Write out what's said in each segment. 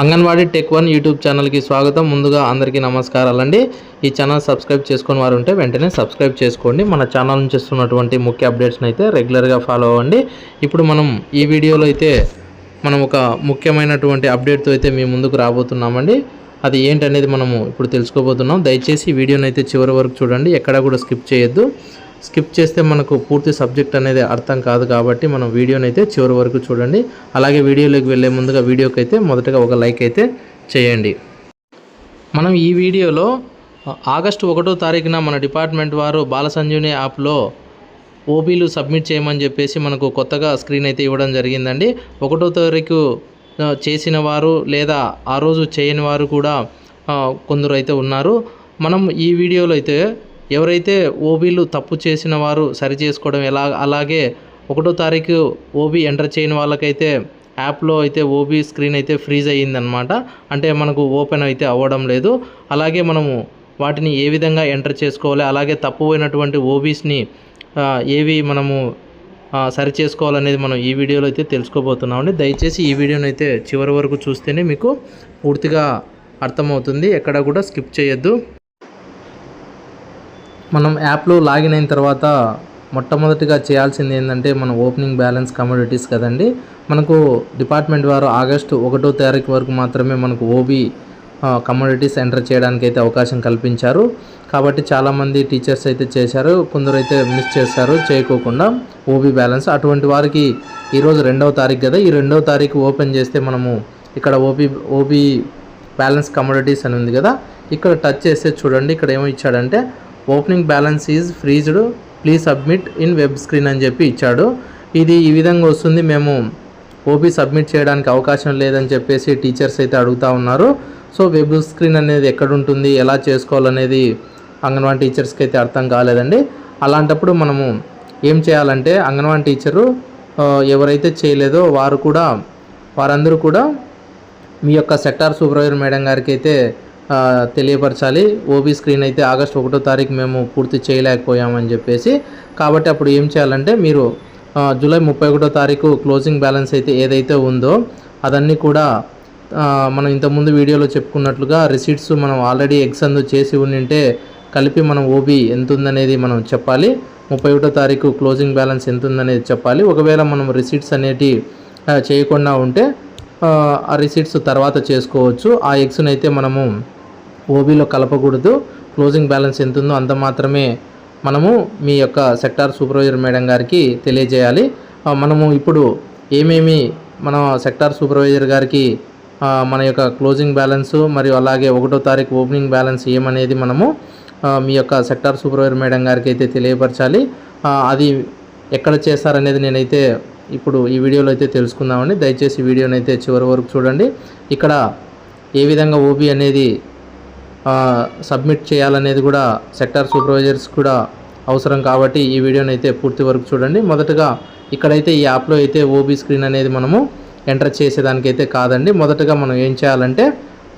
Anganwadi tech one YouTube ఛానల్కి స్వాగతం. ముందుగా అందరికీ నమస్కారాలండి. ఈ ఛానల్ సబ్స్క్రైబ్ చేసుకుని వారు ఉంటే వెంటనే సబ్స్క్రైబ్ చేసుకోండి. మన ఛానల్ నుంచి వస్తున్నటువంటి ముఖ్య అప్డేట్స్ని అయితే రెగ్యులర్గా ఫాలో అవ్వండి. ఇప్పుడు మనం ఈ వీడియోలో అయితే మనం ఒక ముఖ్యమైనటువంటి అప్డేట్తో అయితే మీ ముందుకు రాబోతున్నామండి. అది ఏంటనేది మనము ఇప్పుడు తెలుసుకోబోతున్నాం. దయచేసి ఈ వీడియోని అయితే చివరి వరకు చూడండి. ఎక్కడా కూడా స్కిప్ చేయొద్దు. స్కిప్ చేస్తే మనకు పూర్తి సబ్జెక్ట్ అనేది అర్థం కాదు కాబట్టి మనం వీడియోని అయితే చివరి వరకు చూడండి. అలాగే వీడియోలోకి వెళ్ళే ముందుగా వీడియోకి అయితే మొదటగా ఒక లైక్ అయితే చేయండి. మనం ఈ వీడియోలో ఆగస్టు ఒకటో తారీఖున మన డిపార్ట్మెంట్ వారు బాల సంజీవని యాప్లో ఓబీలు సబ్మిట్ చేయమని చెప్పేసి మనకు కొత్తగా స్క్రీన్ అయితే ఇవ్వడం జరిగిందండి. ఒకటో తారీఖు చేసిన వారు లేదా ఆ రోజు చేయని వారు కూడా కొందరు అయితే ఉన్నారు. మనం ఈ వీడియోలో అయితే ఎవరైతే ఓబీలు తప్పు చేసిన వారు సరి చేసుకోవడం ఎలా అలాగే ఒకటో తారీఖు ఓబీ ఎంటర్ చేయని వాళ్ళకైతే యాప్లో అయితే ఓబీ స్క్రీన్ అయితే ఫ్రీజ్ అయ్యిందనమాట అంటే మనకు ఓపెన్ అయితే అవ్వడం లేదు. అలాగే మనము వాటిని ఏ విధంగా ఎంటర్ చేసుకోవాలి అలాగే తప్పు పోయినటువంటి ఓబీస్ని ఏవి మనము సరి చేసుకోవాలనేది మనం ఈ వీడియోలో అయితే తెలుసుకోబోతున్నామండి దయచేసి ఈ వీడియోని అయితే చివరి వరకు చూస్తేనే మీకు పూర్తిగా అర్థమవుతుంది. ఎక్కడ కూడా స్కిప్ చేయొద్దు. మనం యాప్లో లాగిన్ అయిన తర్వాత మొట్టమొదటిగా చేయాల్సింది ఏంటంటే మన ఓపెనింగ్ బ్యాలెన్స్ కమోడిటీస్ కదండి. మనకు డిపార్ట్మెంట్ వారు ఆగస్టు ఒకటో తారీఖు వరకు మాత్రమే మనకు ఓబీ కమోడిటీస్ ఎంటర్ చేయడానికి అయితే అవకాశం కల్పించారు. కాబట్టి చాలామంది టీచర్స్ అయితే చేశారు. కొందరు అయితే మిస్ చేశారు చేయకోకుండా ఓబీ బ్యాలెన్స్. అటువంటి వారికి ఈరోజు రెండవ తారీఖు కదా. ఈ రెండవ తారీఖు ఓపెన్ చేస్తే మనము ఇక్కడ ఓబీ ఓబీ బ్యాలెన్స్ కమోడిటీస్ అని ఉంది కదా. ఇక్కడ టచ్ చేస్తే చూడండి ఇక్కడ ఏమో ఇచ్చాడంటే opening balance is freezed. Please submit in web screen అని చెప్పి ఇచ్చాడు. ఇది ఈ విధంగా వస్తుంది. మేము ఓపీ సబ్మిట్ చేయడానికి అవకాశం లేదని చెప్పేసి టీచర్స్ అయితే అడుగుతూ ఉన్నారు. సో వెబ్ స్క్రీన్ అనేది ఎక్కడ ఉంటుంది? ఎలా చేసుకోవాలనేది అంగన్వాడీ టీచర్స్కి అయితే అర్థం కాలేదండి. అలాంటప్పుడు మనము ఏం చేయాలంటే అంగన్వాడీ టీచరు ఎవరైతే చేయలేదో వారు కూడా వారందరూ కూడా మీ యొక్క సెక్టార్ సూపర్వైజర్ మేడం గారికి అయితే తెలియపరచాలి. ఓబీ స్క్రీన్ అయితే ఆగస్ట్ ఒకటో తారీఖు మేము పూర్తి చేయలేకపోయామని చెప్పేసి కాబట్టి అప్పుడు ఏం చేయాలంటే మీరు జూలై ముప్పై ఒకటో తారీఖు క్లోజింగ్ బ్యాలెన్స్ అయితే ఏదైతే ఉందో అదన్నీ కూడా మనం ఇంతకుముందు వీడియోలో చెప్పుకున్నట్లుగా రిసీట్స్ మనం ఆల్రెడీ ఎగ్జామ్ చేసి ఉండింటే కలిపి మనం ఓబీ ఎంత ఉందనేది మనం చెప్పాలి. ముప్పై ఒకటో తారీఖు క్లోజింగ్ బ్యాలెన్స్ ఎంత ఉందనేది చెప్పాలి. ఒకవేళ మనం రిసీట్స్ అనేటి చేయకుండా ఉంటే ఆ, ఆ రిసీట్స్ తర్వాత చేసుకోవచ్చు. ఆ ఎగ్స్ని అయితే మనము ఓబీలో కలపకూడదు. క్లోజింగ్ బ్యాలెన్స్ ఎంత ఉందో అంత మాత్రమే మనము మీ యొక్క సెక్టార్ సూపర్వైజర్ మేడం గారికి తెలియజేయాలి. మనము ఇప్పుడు ఏమేమి మన సెక్టార్ సూపర్వైజర్ గారికి మన యొక్క క్లోజింగ్ బ్యాలెన్స్ మరియు అలాగే ఒకటో తారీఖు ఓపెనింగ్ బ్యాలెన్స్ ఏమనేది మనము మీ యొక్క సెక్టార్ సూపర్వైజర్ మేడం గారికి అయితే తెలియపరచాలి. అది ఎక్కడ చేస్తారనేది నేనైతే ఇప్పుడు ఈ వీడియోలో అయితే తెలుసుకుందామండి. దయచేసి వీడియోనైతే అయితే చివరి వరకు చూడండి. ఇక్కడ ఏ విధంగా ఓబీ అనేది సబ్మిట్ చేయాలనేది కూడా సెక్టార్ సూపర్వైజర్స్ కూడా అవసరం కాబట్టి ఈ వీడియోని అయితే పూర్తి వరకు చూడండి. మొదటగా ఇక్కడైతే ఈ యాప్లో అయితే ఓబీ స్క్రీన్ అనేది మనము ఎంటర్ చేసేదానికైతే కాదండి. మొదటగా మనం ఏం చేయాలంటే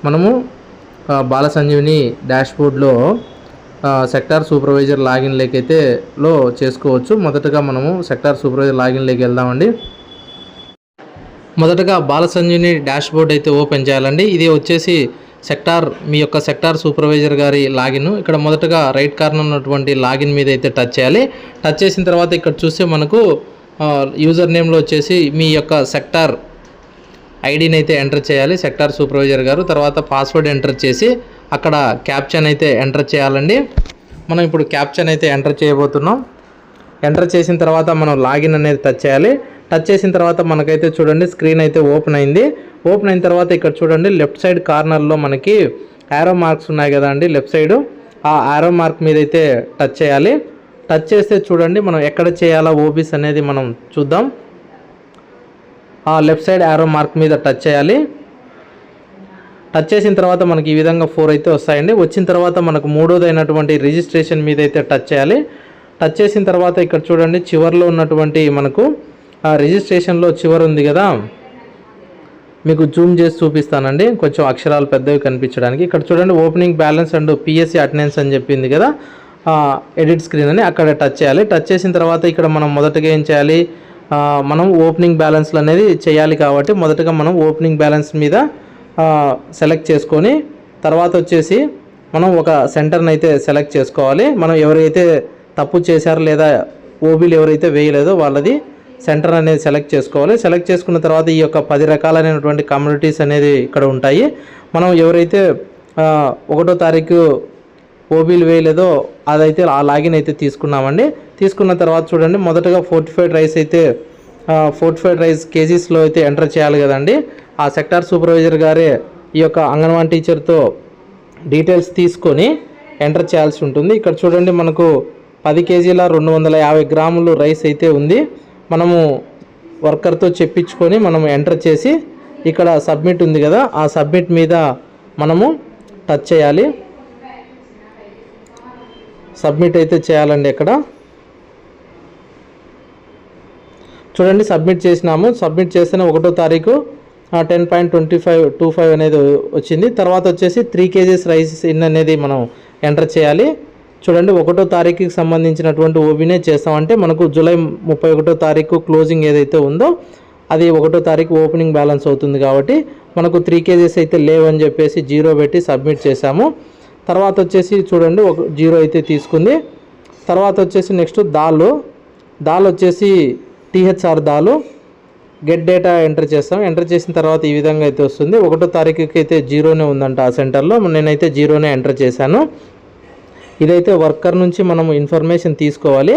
మనము బాల సంజీవిని డాష్బోర్డ్లో సెక్టార్ సూపర్వైజర్ లాగిన్ లేకైతే లో చేసుకోవచ్చు. మొదటగా మనము సెక్టార్ సూపర్వైజర్ లాగిన్ లేకి వెళ్దామండి. మొదటగా బాల సంజీవిని డాష్బోర్డ్ అయితే ఓపెన్ చేయాలండి. ఇది వచ్చేసి సెక్టార్ మీ యొక్క సెక్టార్ సూపర్వైజర్ గారి లాగిన్. ఇక్కడ మొదటగా రైట్ కార్నర్ ఉన్నటువంటి లాగిన్ మీద అయితే టచ్ చేయాలి. టచ్ చేసిన తర్వాత ఇక్కడ చూస్తే మనకు యూజర్ నేమ్లో వచ్చేసి మీ యొక్క సెక్టార్ ఐడిని అయితే ఎంటర్ చేయాలి. సెక్టార్ సూపర్వైజర్ గారు. తర్వాత పాస్వర్డ్ ఎంటర్ చేసి అక్కడ క్యాప్చన్ అయితే ఎంటర్ చేయాలండి. మనం ఇప్పుడు క్యాప్చన్ అయితే ఎంటర్ చేయబోతున్నాం. ఎంటర్ చేసిన తర్వాత మనం లాగిన్ అనేది టచ్ చేయాలి. టచ్ చేసిన తర్వాత మనకైతే చూడండి స్క్రీన్ అయితే ఓపెన్ అయింది. ఓపెన్ అయిన తర్వాత ఇక్కడ చూడండి లెఫ్ట్ సైడ్ కార్నర్లో మనకి యారో మార్క్స్ ఉన్నాయి కదా అండి లెఫ్ట్ సైడ్ ఆ యారో మార్క్ మీద అయితే టచ్ చేయాలి. టచ్ చేస్తే చూడండి మనం ఎక్కడ చేయాలా ఓబీస్ అనేది మనం చూద్దాం. ఆ లెఫ్ట్ సైడ్ యారో మార్క్ మీద టచ్ చేయాలి. టచ్ చేసిన తర్వాత మనకి ఈ విధంగా ఫోర్ అయితే వస్తాయండి. వచ్చిన తర్వాత మనకు మూడోదైనటువంటి రిజిస్ట్రేషన్ మీద అయితే టచ్ చేయాలి. టచ్ చేసిన తర్వాత ఇక్కడ చూడండి చివరిలో ఉన్నటువంటి మనకు రిజిస్ట్రేషన్లో చివరి ఉంది కదా. మీకు జూమ్ చేసి చూపిస్తానండి. కొంచెం అక్షరాలు పెద్దవి కనిపించడానికి. ఇక్కడ చూడండి opening balance and PSC attendance అని చెప్పింది కదా. ఎడిట్ స్క్రీన్ అని అక్కడ టచ్ చేయాలి. టచ్ చేసిన తర్వాత ఇక్కడ మనం మొదటగా ఏం చేయాలి? మనం ఓపెనింగ్ బ్యాలెన్స్లు అనేది చేయాలి కాబట్టి మొదటగా మనం ఓపెనింగ్ బ్యాలెన్స్ మీద సెలెక్ట్ చేసుకొని తర్వాత వచ్చేసి మనం ఒక సెంటర్ని అయితే సెలెక్ట్ చేసుకోవాలి. మనం ఎవరైతే తప్పు చేశారో లేదా ఓబీలు ఎవరైతే వేయలేదో వాళ్ళది సెంటర్ అనేది సెలెక్ట్ చేసుకోవాలి. సెలెక్ట్ చేసుకున్న తర్వాత ఈ యొక్క పది రకాలైనటువంటి కమ్యూనిటీస్ అనేది ఇక్కడ ఉంటాయి. మనం ఎవరైతే ఒకటో తారీఖు ఓబీలు వేయలేదో అదైతే ఆ లాగిన్ అయితే తీసుకున్నామండి. తీసుకున్న తర్వాత చూడండి మొదటగా ఫోర్టిఫైడ్ రైస్ అయితే ఫోర్టిఫైడ్ రైస్ కేజీస్లో అయితే ఎంటర్ చేయాలి కదండి. ఆ సెక్టార్ సూపర్వైజర్ గారే ఈ యొక్క అంగన్వాడీ టీచర్తో డీటెయిల్స్ తీసుకొని ఎంటర్ చేయాల్సి ఉంటుంది. ఇక్కడ చూడండి మనకు పది కేజీల రెండు వందల యాభై గ్రాములు రైస్ అయితే ఉంది. మనము వర్కర్తో చెప్పించుకొని మనం ఎంటర్ చేసి ఇక్కడ సబ్మిట్ ఉంది కదా ఆ సబ్మిట్ మీద మనము టచ్ చేయాలి. సబ్మిట్ అయితే చేయాలండి ఇక్కడ. చూడండి సబ్మిట్ చేసినాము. సబ్మిట్ చేస్తేనే ఒకటో తారీఖు ten point twenty five two five అనేది వచ్చింది. తర్వాత వచ్చేసి త్రీ కేజీస్ రైస్ ఇన్ అనేది మనం ఎంటర్ చేయాలి. చూడండి ఒకటో తారీఖుకి సంబంధించినటువంటి ఓబీనే చేస్తామంటే మనకు జూలై ముప్పై ఒకటో తారీఖు క్లోజింగ్ ఏదైతే ఉందో అది ఒకటో తారీఖు ఓపెనింగ్ బ్యాలెన్స్ అవుతుంది కాబట్టి మనకు త్రీ కేజీస్ అయితే లేవని చెప్పేసి జీరో పెట్టి సబ్మిట్ చేశాము. తర్వాత వచ్చేసి చూడండి ఒక జీరో అయితే తీసుకుంది. తర్వాత వచ్చేసి నెక్స్ట్ దాల్. దాల్ వచ్చేసి టీహెచ్ఆర్ దాలు. గెట్ డేటా ఎంటర్ చేస్తాం. ఎంటర్ చేసిన తర్వాత ఈ విధంగా అయితే వస్తుంది. ఒకటో తారీఖుకి అయితే జీరోనే ఉందంట ఆ సెంటర్లో. నేనైతే జీరోనే ఎంటర్ చేశాను. ఇదైతే వర్కర్ నుంచి మనము ఇన్ఫర్మేషన్ తీసుకోవాలి.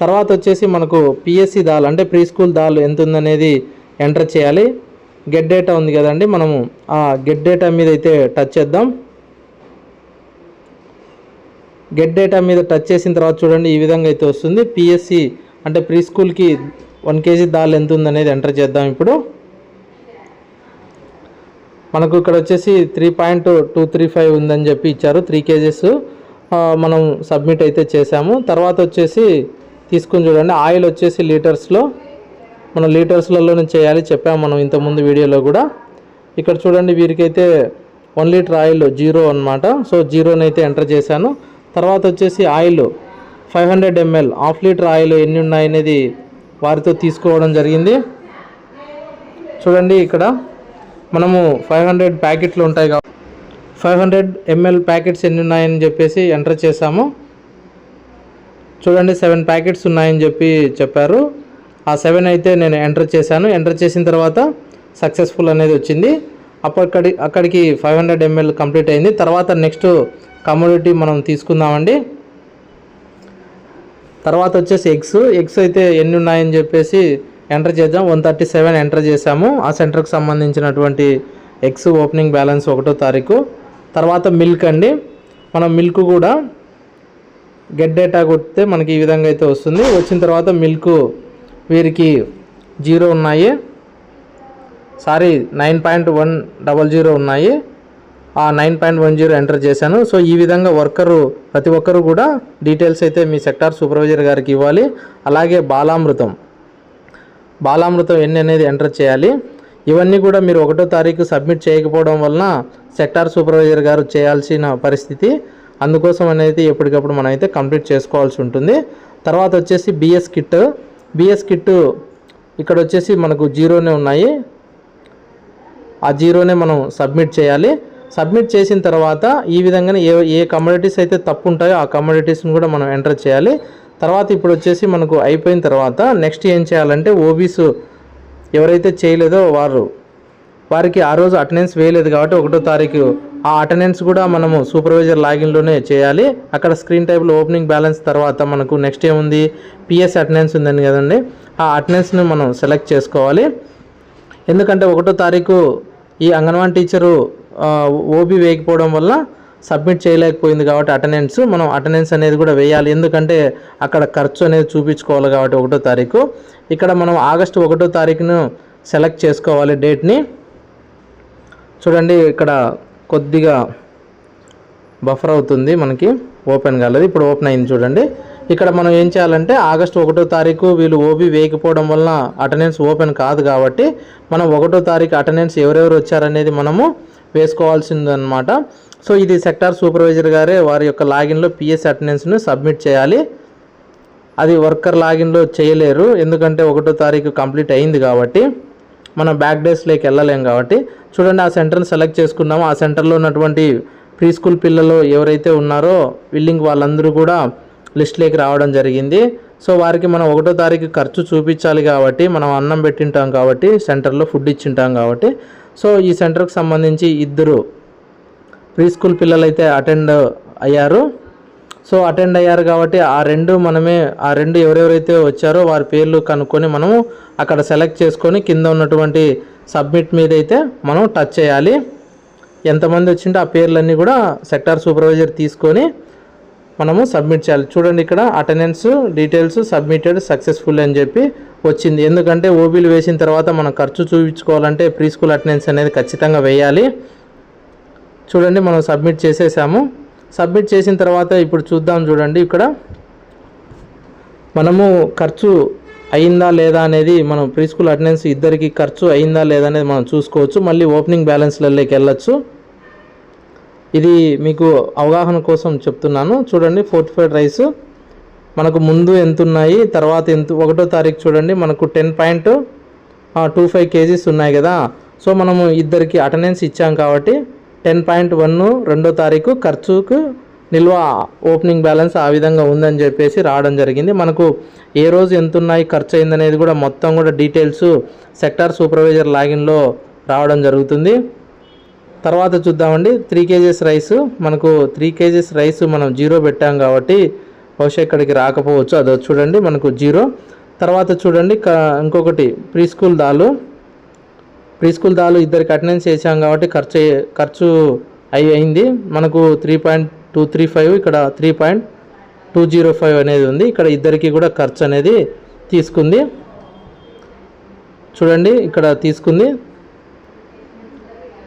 తర్వాత వచ్చేసి మనకు పిఎస్సి దాల్ అంటే ప్రీ స్కూల్ దాల్ ఎంత ఉందనేది ఎంటర్ చేయాలి. గెట్ డేటా ఉంది కదండి మనము ఆ గెట్ డేటా మీద అయితే టచ్ చేద్దాం. గెట్ డేటా మీద టచ్ చేసిన తర్వాత చూడండి ఈ విధంగా అయితే వస్తుంది. పిఎస్సి అంటే ప్రీ స్కూల్కి వన్ కేజీ దాల్ ఎంత ఉందనేది ఎంటర్ చేద్దాం ఇప్పుడు. మనకు ఇక్కడ వచ్చేసి three point two three five ఉందని చెప్పి ఇచ్చారు త్రీ కేజెస్. మనం సబ్మిట్ అయితే చేసాము తర్వాత వచ్చేసి తీసుకుని చూడండి ఆయిల్ వచ్చేసి లీటర్స్లో మనం లీటర్స్లలోనే చేయాలి చెప్పాము మనం ఇంతకుముందు వీడియోలో కూడా. ఇక్కడ చూడండి వీరికైతే వన్ లీటర్ ఆయిల్ జీరో అన్నమాట. సో జీరోని అయితే ఎంటర్ చేశాను. తర్వాత వచ్చేసి oil five hundred ml half litre oil ఎన్ని ఉన్నాయనేది వారితో తీసుకోవడం జరిగింది. చూడండి ఇక్కడ మనము ఫైవ్ హండ్రెడ్ ప్యాకెట్లు ఉంటాయి కాబట్టి ఫైవ్ హండ్రెడ్ ఎంఎల్ ప్యాకెట్స్ ఎన్ని ఉన్నాయని చెప్పేసి ఎంటర్ చేశాము. చూడండి సెవెన్ ప్యాకెట్స్ ఉన్నాయని చెప్పి చెప్పారు. ఆ సెవెన్ అయితే నేను ఎంటర్ చేశాను. ఎంటర్ చేసిన తర్వాత సక్సెస్ఫుల్ అనేది వచ్చింది. అప్పటి అక్కడికి ఫైవ్ హండ్రెడ్ ఎంఎల్ కంప్లీట్ అయింది. తర్వాత నెక్స్ట్ కమోడిటీ మనం తీసుకుందామండి. తర్వాత వచ్చేసి ఎగ్స్. ఎగ్స్ అయితే ఎన్ని ఉన్నాయని చెప్పేసి ఎంటర్ చేద్దాం. వన్ థర్టీ సెవెన్ ఎంటర్ చేసాము ఆ సెంటర్కి సంబంధించినటువంటి ఎగ్స్ ఓపెనింగ్ బ్యాలెన్స్ ఒకటో తారీఖు. తర్వాత మిల్క్ అండి. మనం మిల్క్ కూడా గెట్ డేటా కొడితే మనకి ఈ విధంగా అయితే వస్తుంది. వచ్చిన తర్వాత మిల్క్ వీరికి జీరో ఉన్నాయి. Sorry nine point one double zero ఉన్నాయి. ఆ nine point one zero enter చేశాను. సో ఈ విధంగా వర్కరు ప్రతి ఒక్కరు కూడా డీటెయిల్స్ అయితే మీ సెక్టార్ సూపర్వైజర్ గారికి ఇవ్వాలి. అలాగే బాలామృతం. బాలామృతం ఎన్ని అనేది ఎంటర్ చేయాలి. ఇవన్నీ కూడా మీరు ఒకటో తారీఖు సబ్మిట్ చేయకపోవడం వలన సెక్టార్ సూపర్వైజర్ గారు చేయాల్సిన పరిస్థితి అందుకోసం అనేది ఎప్పటికప్పుడు మనం అయితే కంప్లీట్ చేసుకోవాల్సి ఉంటుంది. తర్వాత వచ్చేసి బిఎస్ కిట్. బిఎస్ కిట్ ఇక్కడ వచ్చేసి మనకు జీరోనే ఉన్నాయి. ఆ జీరోనే మనం సబ్మిట్ చేయాలి. సబ్మిట్ చేసిన తర్వాత ఈ విధంగానే ఏ ఏ కమ్యూడిటీస్ అయితే తప్పు ఉంటాయో ఆ కమ్యూడిటీస్ని కూడా మనం ఎంటర్ చేయాలి. తర్వాత ఇప్పుడు వచ్చేసి మనకు అయిపోయిన తర్వాత నెక్స్ట్ ఏం చేయాలంటే ఓబీసు ఎవరైతే చేయలేదో వారు వారికి ఆ రోజు అటెండెన్స్ వేయలేదు కాబట్టి ఒకటో తారీఖు ఆ అటెండెన్స్ కూడా మనము సూపర్వైజర్ లాగిన్లోనే చేయాలి. అక్కడ స్క్రీన్ టైప్లో ఓపెనింగ్ బ్యాలెన్స్ తర్వాత మనకు నెక్స్ట్ ఏముంది? పిఎస్ అటెండెన్స్ ఉందని కదండి. ఆ అటెండెన్స్ని మనం సెలెక్ట్ చేసుకోవాలి. ఎందుకంటే ఒకటో తారీఖు ఈ అంగన్వాడీ టీచరు ఓబీ వేయకపోవడం వల్ల సబ్మిట్ చేయలేకపోయింది కాబట్టి అటెండెన్స్ మనం అటెండెన్స్ అనేది కూడా వేయాలి. ఎందుకంటే అక్కడ ఖర్చు అనేది చూపించుకోవాలి కాబట్టి ఒకటో తారీఖు. ఇక్కడ మనం ఆగస్టు ఒకటో తారీఖును సెలెక్ట్ చేసుకోవాలి డేట్ని. చూడండి ఇక్కడ కొద్దిగా బఫర్ అవుతుంది మనకి ఓపెన్ కాలేదు. ఇప్పుడు ఓపెన్ అయింది చూడండి. ఇక్కడ మనం ఏం చేయాలంటే ఆగస్టు ఒకటో తారీఖు వీళ్ళు ఓబీ వేయకపోవడం వలన అటెండెన్స్ ఓపెన్ కాదు కాబట్టి మనం ఒకటో తారీఖు అటెండెన్స్ ఎవరెవరు వచ్చారనేది మనము వేసుకోవాల్సిందనమాట సో ఇది సెక్టార్ సూపర్వైజర్ గారే వారి యొక్క లాగిన్లో పిఎస్ అటెండెన్స్ను సబ్మిట్ చేయాలి. అది వర్కర్ లాగిన్లో చేయలేరు. ఎందుకంటే ఒకటో తారీఖు కంప్లీట్ అయింది కాబట్టి మనం బ్యాక్ డేస్లోకి వెళ్ళలేం కాబట్టి. చూడండి ఆ సెంటర్ని సెలెక్ట్ చేసుకున్నాము. ఆ సెంటర్లో ఉన్నటువంటి ప్రీ స్కూల్ పిల్లలు ఎవరైతే ఉన్నారో విల్లింగ్ వాళ్ళందరూ కూడా లిస్ట్లోకి రావడం జరిగింది. సో వారికి మనం ఒకటో తారీఖు ఖర్చు చూపించాలి కాబట్టి మనం అన్నం పెట్టింటాం కాబట్టి సెంటర్లో ఫుడ్ ఇచ్చింటాం కాబట్టి. సో ఈ సెంటర్కి సంబంధించి ఇద్దరు ప్రీ స్కూల్ పిల్లలు అయితే అటెండ్ అయ్యారు. సో అటెండ్ అయ్యారు కాబట్టి ఆ రెండు మనమే ఆ రెండు ఎవరెవరైతే వచ్చారో వారి పేర్లు కనుక్కొని మనము అక్కడ సెలెక్ట్ చేసుకొని కింద ఉన్నటువంటి సబ్మిట్ మీద అయితే మనం టచ్ చేయాలి. ఎంతమంది వచ్చింటే ఆ పేర్లన్నీ కూడా సెక్టార్ సూపర్వైజర్ తీసుకొని మనము సబ్మిట్ చేయాలి. చూడండి ఇక్కడ అటెండెన్స్ డీటెయిల్స్ సబ్మిటెడ్ సక్సెస్ఫుల్ అని చెప్పి వచ్చింది. ఎందుకంటే ఓబీలు వేసిన తర్వాత మనం ఖర్చు చూపించుకోవాలంటే ప్రీ స్కూల్ అటెండెన్స్ అనేది ఖచ్చితంగా వేయాలి. చూడండి మనం సబ్మిట్ చేసేసాము. సబ్మిట్ చేసిన తర్వాత ఇప్పుడు చూద్దాం చూడండి ఇక్కడ మనము ఖర్చు అయిందా లేదా అనేది మనం ప్రీ స్కూల్ అటెండెన్స్ ఇద్దరికి ఖర్చు అయిందా లేదా అనేది మనం చూసుకోవచ్చు. మళ్ళీ ఓపెనింగ్ బ్యాలెన్స్లలోకి వెళ్ళొచ్చు. ఇది మీకు అవగాహన కోసం చెప్తున్నాను. చూడండి ఫోర్టిఫైడ్ రైస్ మనకు ముందు ఎంత ఉన్నాయి తర్వాత ఎంత ఒకటో తారీఖు చూడండి మనకు ten point two five kgs ఉన్నాయి కదా. సో మనము ఇద్దరికి అటెండెన్స్ ఇచ్చాం కాబట్టి టెన్ పాయింట్ వన్ రెండో తారీఖు ఖర్చుకు నిల్వ ఓపెనింగ్ బ్యాలెన్స్ ఆ విధంగా ఉందని చెప్పేసి రావడం జరిగింది. మనకు ఏ రోజు ఎంత ఉన్నాయి ఖర్చు అయిందనేది కూడా మొత్తం కూడా డీటెయిల్స్ సెక్టార్ సూపర్వైజర్ లాగిన్లో రావడం జరుగుతుంది. తర్వాత చూద్దామండి. త్రీ కేజీస్ రైస్ మనకు త్రీ కేజీస్ రైస్ మనం జీరో పెట్టాం కాబట్టి బహుశా ఇక్కడికి రాకపోవచ్చు. అదో చూడండి మనకు జీరో. తర్వాత చూడండి క- ఇంకొకటి ప్రీ స్కూల్ దాలు. ప్రీ స్కూల్ దాలు ఇద్దరికి అటెండెన్స్ చేసాం కాబట్టి ఖర్చు అయ్యే- ఖర్చు అయి అయింది మనకు three point two three five ఇక్కడ three point two zero five అనేది ఉంది. ఇక్కడ ఇద్దరికి కూడా ఖర్చు అనేది తీసుకుంది. చూడండి ఇక్కడ తీసుకుంది.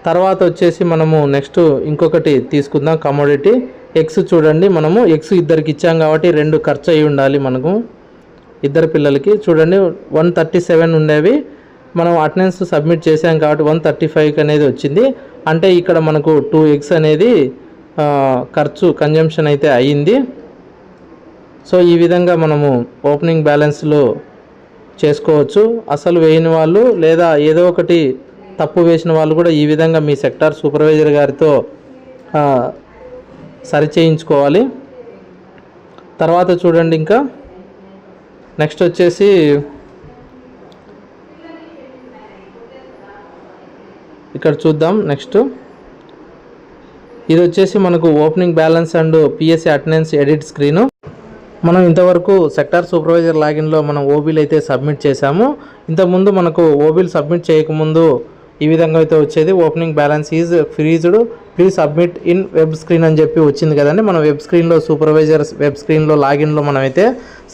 తర్వాత వచ్చేసి మనము నెక్స్ట్ ఇంకొకటి తీసుకుందాం కమోడిటీ ఎగ్స్ చూడండి మనము ఎగ్స్ ఇద్దరికి ఇచ్చాం కాబట్టి రెండు ఖర్చు అయి ఉండాలి మనకు. ఇద్దరు పిల్లలకి. చూడండి వన్ థర్టీ సెవెన్ ఉండేవి. మనం అటెండెన్స్ సబ్మిట్ చేసాం కాబట్టి వన్ థర్టీ ఫైవ్ అనేది వచ్చింది. అంటే ఇక్కడ మనకు టూ ఎగ్స్ అనేది ఖర్చు కన్జంప్షన్ అయితే అయ్యింది. సో ఈ విధంగా మనము ఓపెనింగ్ బ్యాలెన్స్లో చేసుకోవచ్చు. అసలు వేయని వాళ్ళు లేదా ఏదో ఒకటి తప్పు వేసిన వాళ్ళు కూడా ఈ విధంగా మీ సెక్టార్ సూపర్వైజర్ గారితో సరిచేయించుకోవాలి. సరి చేయించుకోవాలి తర్వాత చూడండి ఇంకా. నెక్స్ట్ వచ్చేసి ఇక్కడ చూద్దాం నెక్స్ట్. ఇది వచ్చేసి మనకు opening balance and PSC attendance edit screen. మనం ఇంతవరకు సెక్టార్ సూపర్వైజర్ లాగిన్లో మనం ఓబీలు అయితే సబ్మిట్ చేశాము. ఇంతకుముందు మనకు ఓబీలు సబ్మిట్ చేయకముందు ఈ విధంగా అయితే వచ్చేది. Opening balance is freezed. Please submit in web screen అని చెప్పి వచ్చింది కదండి. మనం వెబ్ స్క్రీన్లో సూపర్వైజర్ వెబ్ స్క్రీన్లో లాగిన్లో మనం అయితే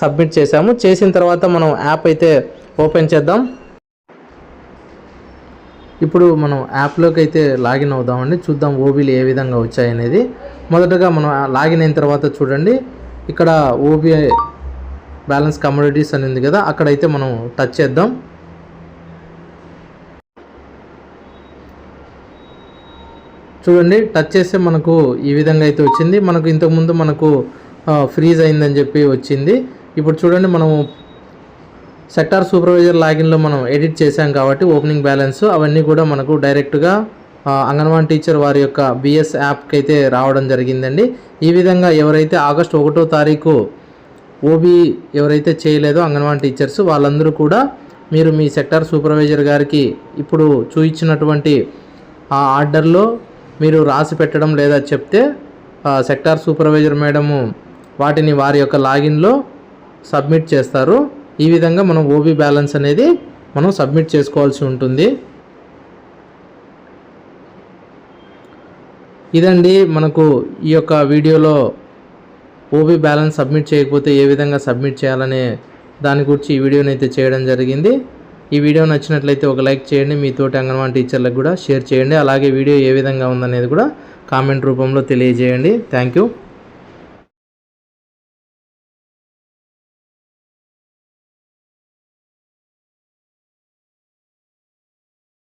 సబ్మిట్ చేసాము చేసిన తర్వాత మనం యాప్ అయితే ఓపెన్ చేద్దాం. ఇప్పుడు మనం యాప్లోకి అయితే లాగిన్ అవుదామండి. చూద్దాం ఓబీలు ఏ విధంగా వచ్చాయనేది. మొదటగా మనం లాగిన్ అయిన తర్వాత చూడండి. ఇక్కడ ఓబీఐ బ్యాలెన్స్ కమ్యూనిటీస్ అని ఉంది కదా అక్కడైతే మనం టచ్ చేద్దాం. చూడండి టచ్ చేస్తే మనకు ఈ విధంగా అయితే వచ్చింది. మనకు ఇంతకుముందు మనకు ఫ్రీజ్ అయిందని చెప్పి వచ్చింది. ఇప్పుడు చూడండి మనము సెక్టార్ సూపర్వైజర్ లాగిన్లో మనం ఎడిట్ చేసాం కాబట్టి ఓపెనింగ్ బ్యాలెన్స్ అవన్నీ కూడా మనకు డైరెక్ట్గా అంగన్వాడి అంగన్వాడీ టీచర్ వారి యొక్క బిఎస్ యాప్కి అయితే రావడం జరిగిందండి. ఈ విధంగా ఎవరైతే ఆగస్టు ఒకటో తారీఖు ఓబీ ఎవరైతే చేయలేదో అంగన్వాడీ టీచర్స్ వాళ్ళందరూ కూడా మీరు మీ సెక్టార్ సూపర్వైజర్ గారికి ఇప్పుడు చూయించినటువంటి ఆ ఆర్డర్లో మీరు రాసి పెట్టడం లేదా చెప్తే సెక్టార్ సూపర్వైజర్ మేడము వాటిని వారి యొక్క లాగిన్లో సబ్మిట్ చేస్తారు. ఈ విధంగా మనం ఓబీ బ్యాలెన్స్ అనేది మనం సబ్మిట్ చేసుకోవాల్సి ఉంటుంది. ఇదండి మనకు ఈ యొక్క వీడియోలో ఓబీ బ్యాలెన్స్ సబ్మిట్ చేయకపోతే ఏ విధంగా సబ్మిట్ చేయాలనే దాని గురించి ఈ వీడియోని అయితే చేయడం జరిగింది. ఈ వీడియో నచ్చినట్లయితే ఒక లైక్ చేయండి మీ తోటి అంగన్వాడీ టీచర్లకు కూడా షేర్ చేయండి. అలాగే వీడియో ఏ విధంగా ఉందనేది కూడా కామెంట్ రూపంలో తెలియజేయండి. Thank you